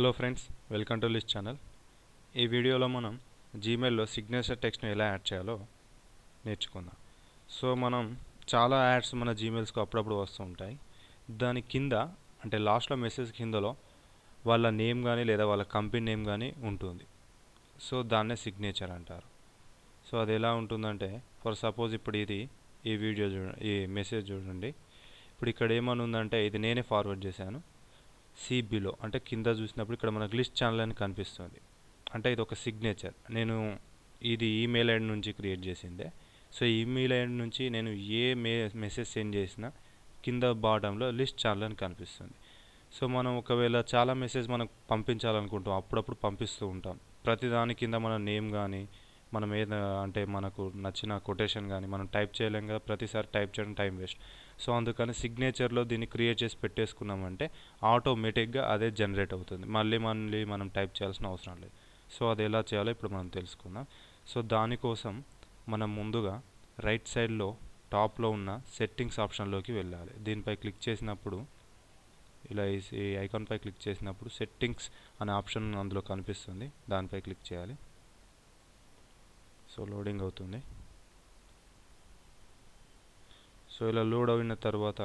Hello friends welcome to list channel ఈ వీడియోలో మనం జీమెయిల్లో సిగ్నేచర్ టెక్స్ట్ని ఎలా యాడ్ చేయాలో నేర్చుకుందాం. సో మనం చాలా యాడ్స్ మన జీమెయిల్స్కి అప్పుడప్పుడు వస్తూ ఉంటాయి. దాని కింద అంటే లాస్ట్లో మెసేజ్ కిందలో వాళ్ళ నేమ్ కానీ లేదా వాళ్ళ కంపెనీ నేమ్ కానీ ఉంటుంది. సో దాన్నే సిగ్నేచర్ అంటారు. సో అది ఎలా ఉంటుందంటే ఫర్ సపోజ్ ఇప్పుడు ఇది ఈ వీడియో చూడండి ఈ మెసేజ్ చూడండి. ఇప్పుడు ఇక్కడ ఏమనుందంటే ఇది నేనే ఫార్వర్డ్ చేశాను. సిబిలో అంటే కింద చూసినప్పుడు ఇక్కడ మనకు లిస్ట్ ఛానల్ అని కనిపిస్తుంది. అంటే ఇది ఒక సిగ్నేచర్ నేను ఇది ఈమెయిల్ ఐడి నుంచి క్రియేట్ చేసిందే. సో ఈమెయిల్ ఐడి నుంచి నేను ఏ మే మెసేజ్ సెండ్ చేసినా కింద బాటంలో లిస్ట్ ఛానల్ అని కనిపిస్తుంది. సో మనం ఒకవేళ చాలా మెసేజ్ మనకు పంపించాలనుకుంటాం అప్పుడప్పుడు పంపిస్తూ ఉంటాం. ప్రతిదాని కింద మన నేమ్ కానీ మనం ఏదో అంటే మనకు నచ్చిన కొటేషన్ కానీ మనం టైప్ చేయలేం కదా ప్రతిసారి టైప్ చేయడం టైం వేస్ట్. సో అందుకని సిగ్నేచర్లో దీన్ని క్రియేట్ చేసి పెట్టేసుకున్నామంటే ఆటోమేటిక్గా అదే జనరేట్ అవుతుంది. మళ్ళీ మళ్ళీ మనం టైప్ చేయాల్సిన అవసరం లేదు. సో అది ఎలా చేయాలో ఇప్పుడు మనం తెలుసుకుందాం. సో దానికోసం మనం ముందుగా రైట్ సైడ్లో టాప్లో ఉన్న సెట్టింగ్స్ ఆప్షన్లోకి వెళ్ళాలి. దీనిపై క్లిక్ చేసినప్పుడు ఇలా ఈ ఐకాన్పై క్లిక్ చేసినప్పుడు సెట్టింగ్స్ అనే ఆప్షన్ అందులో కనిపిస్తుంది. దానిపై క్లిక్ చేయాలి. సో లోడింగ్ అవుతుంది. సో ఇలా లోడ్ అయిన తర్వాత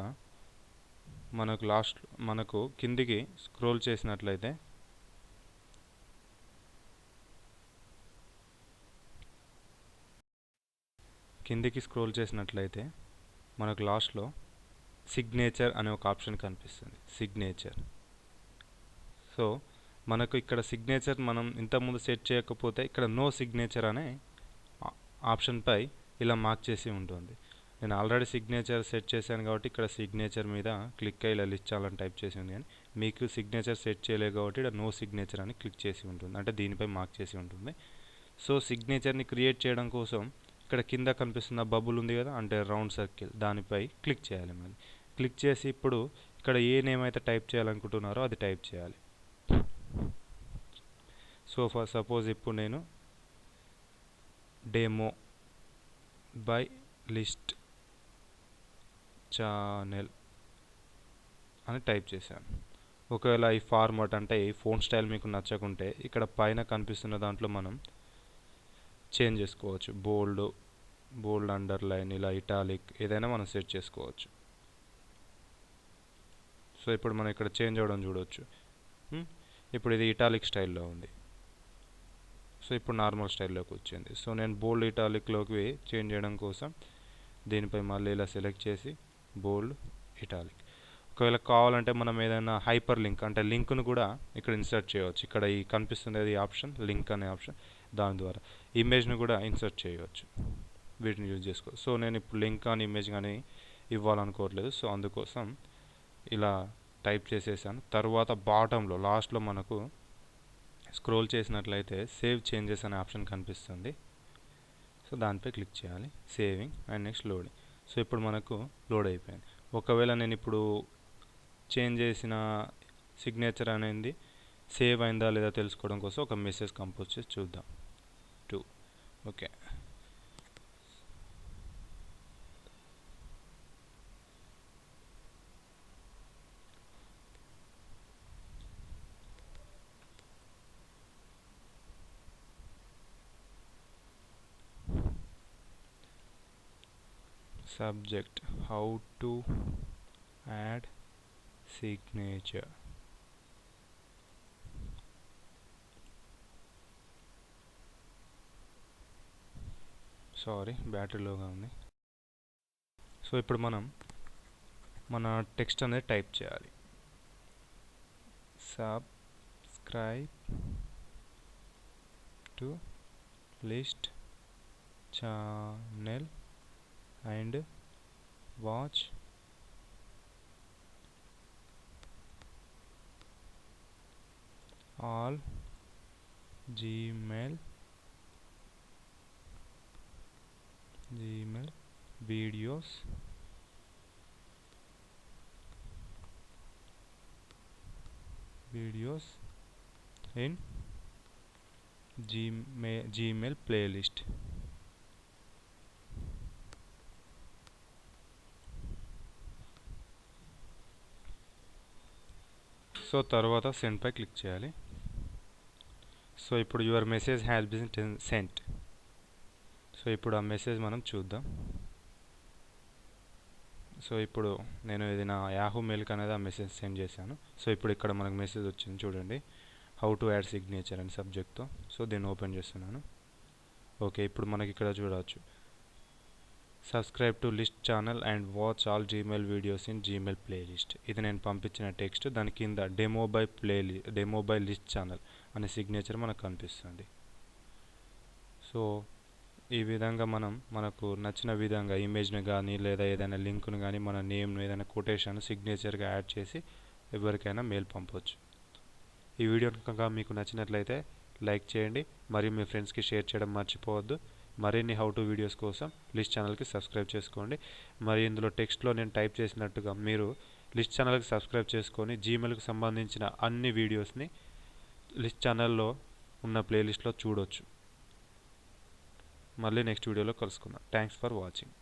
మనకు లాస్ట్ మనకు కిందికి స్క్రోల్ చేసినట్లయితే కిందికి స్క్రోల్ చేసినట్లయితే మనకు లాస్ట్లో సిగ్నేచర్ అనే ఒక ఆప్షన్ కనిపిస్తుంది. సిగ్నేచర్ సో మనకు ఇక్కడ సిగ్నేచర్ మనం ఇంతకుముందు సెట్ చేయకపోతే ఇక్కడ నో సిగ్నేచర్ అనే ఆప్షన్పై ఇలా మార్క్ చేసి ఉంటుంది. నేను ఆల్రెడీ సిగ్నేచర్ సెట్ చేశాను కాబట్టి ఇక్కడ సిగ్నేచర్ మీద క్లిక్ అయ్యి ఇలా లిస్ట్ చాలని టైప్ చేసి ఉంది కానీ మీకు సిగ్నేచర్ సెట్ చేయలేదు కాబట్టి ఇక్కడ నో సిగ్నేచర్ అని క్లిక్ చేసి ఉంటుంది. అంటే దీనిపై మార్క్ చేసి ఉంటుంది. సో సిగ్నేచర్ని క్రియేట్ చేయడం కోసం ఇక్కడ కింద కనిపిస్తున్న బబుల్ ఉంది కదా అంటే రౌండ్ సర్కిల్ దానిపై క్లిక్ చేయాలి మళ్ళీ. క్లిక్ చేసి ఇప్పుడు ఇక్కడ ఏ నేమ్ అయితే టైప్ చేయాలనుకుంటున్నారో అది టైప్ చేయాలి. సో ఫర్ సపోజ్ ఇప్పుడు నేను డెమో బై లిస్ట్ ఛానల్ అని టైప్ చేశాను. ఒకవేళ ఈ ఫార్మాట్ అంటే ఈ ఫోన్ స్టైల్ మీకు నచ్చకుంటే ఇక్కడ పైన కనిపిస్తున్న దాంట్లో మనం చేంజ్ చేసుకోవచ్చు. బోల్డ్ బోల్డ్ అండర్లైన్ ఇలా ఇటాలిక్ ఏదైనా మనం సెట్ చేసుకోవచ్చు. సో ఇప్పుడు మనం ఇక్కడ చేంజ్ అవ్వడం చూడవచ్చు ఇప్పుడు ఇది ఇటాలిక్ స్టైల్లో ఉంది. సో ఇప్పుడు నార్మల్ స్టైల్లోకి వచ్చింది. సో నేను బోల్డ్ ఇటాలిక్లోకి చేంజ్ చేయడం కోసం దీనిపై మళ్ళీ ఇలా సెలెక్ట్ చేసి బోల్డ్ ఇటాలిక్. ఒకవేళ కావాలంటే మనం ఏదైనా హైపర్ లింక్ అంటే లింక్ను కూడా ఇక్కడ ఇన్సర్ట్ చేయవచ్చు. ఇక్కడ ఈ కనిపిస్తుంది ఆప్షన్ లింక్ అనే ఆప్షన్ దాని ద్వారా. ఇమేజ్ను కూడా ఇన్సర్ట్ చేయవచ్చు. వీటిని యూజ్ చేసుకో. సో నేను ఇప్పుడు లింక్ కానీ ఇమేజ్ కానీ ఇవ్వాలనుకోవట్లేదు. సో అందుకోసం ఇలా టైప్ చేసేసాను. తర్వాత బాటంలో లాస్ట్లో మనకు స్క్రోల్ చేసినట్లయితే సేవ్ చేంజెస్ అనే ఆప్షన్ కనిపిస్తుంది. సో దానిపై క్లిక్ చేయాలి. Saving and next loading. So ఇప్పుడు మనకు లోడ్ అయిపోయింది. ఒకవేళ నేను ఇప్పుడు చేంజ్ చేసిన సిగ్నేచర్ అనేది సేవ్ అయిందా లేదా తెలుసుకోవడం కోసం ఒక మెసేజ్ కంపోజ్ చేసి చూద్దాం. To. Okay. Subject how to add signature. Sorry బ్యాటరీలోగా ఉంది. సో ఇప్పుడు మనం మన టెక్స్ట్ అనేది టైప్ చేయాలి. Subscribe to list channel and watch. All gmail gmail videos. Videos in gmail gmail playlist so తర్వాత సెండ్పై క్లిక్ చేయాలి. సో ఇప్పుడు your message has been sent so ఇప్పుడు ఆ మెసేజ్ మనం చూద్దాం. సో ఇప్పుడు నేను ఇది నా యాహూ మెయిల్కి అనేది ఆ మెసేజ్ సెండ్ చేశాను. సో ఇప్పుడు ఇక్కడ మనకు మెసేజ్ వచ్చింది చూడండి. హౌ టు యాడ్ సిగ్నేచర్ అని సబ్జెక్ట్తో సో దీన్ని ఓపెన్ చేస్తున్నాను. ఓకే ఇప్పుడు మనకి ఇక్కడ చూడవచ్చు. Subscribe to list channel and watch all Gmail videos in Gmail playlist ఇది నేను పంపించిన టెక్స్ట్ దాని కింద demo by play demo by list channel అనే సిగ్నేచర్ మనకు కనిపిస్తుంది. సో ఈ విధంగా మనం మనకు నచ్చిన విధంగా ఇమేజ్ని కానీ లేదా ఏదైనా లింక్ను కానీ మన నేమ్ను ఏదైనా కొటేషన్ సిగ్నేచర్గా యాడ్ చేసి ఎవరికైనా మెయిల్ పంపవచ్చు ఈ వీడియో కనుక మీకు నచ్చినట్లయితే లైక్ చేయండి. మరియు మీ ఫ్రెండ్స్కి షేర్ చేయడం మర్చిపోవద్దు. మరిన్ని హౌ టు వీడియోస్ కోసం లిస్ట్ ఛానల్కి సబ్స్క్రైబ్ చేసుకోండి. మరి ఇందులో టెక్స్ట్లో నేను టైప్ చేసినట్టుగా మీరు లిస్ట్ ఛానల్కి సబ్స్క్రైబ్ చేసుకొని జీమెయిల్కి సంబంధించిన అన్ని వీడియోస్ని లిస్ట్ ఛానల్లో ఉన్న ప్లేలిస్ట్లో చూడొచ్చు. మళ్ళీ నెక్స్ట్ వీడియోలో కలుసుకుందాం. Thanks for watching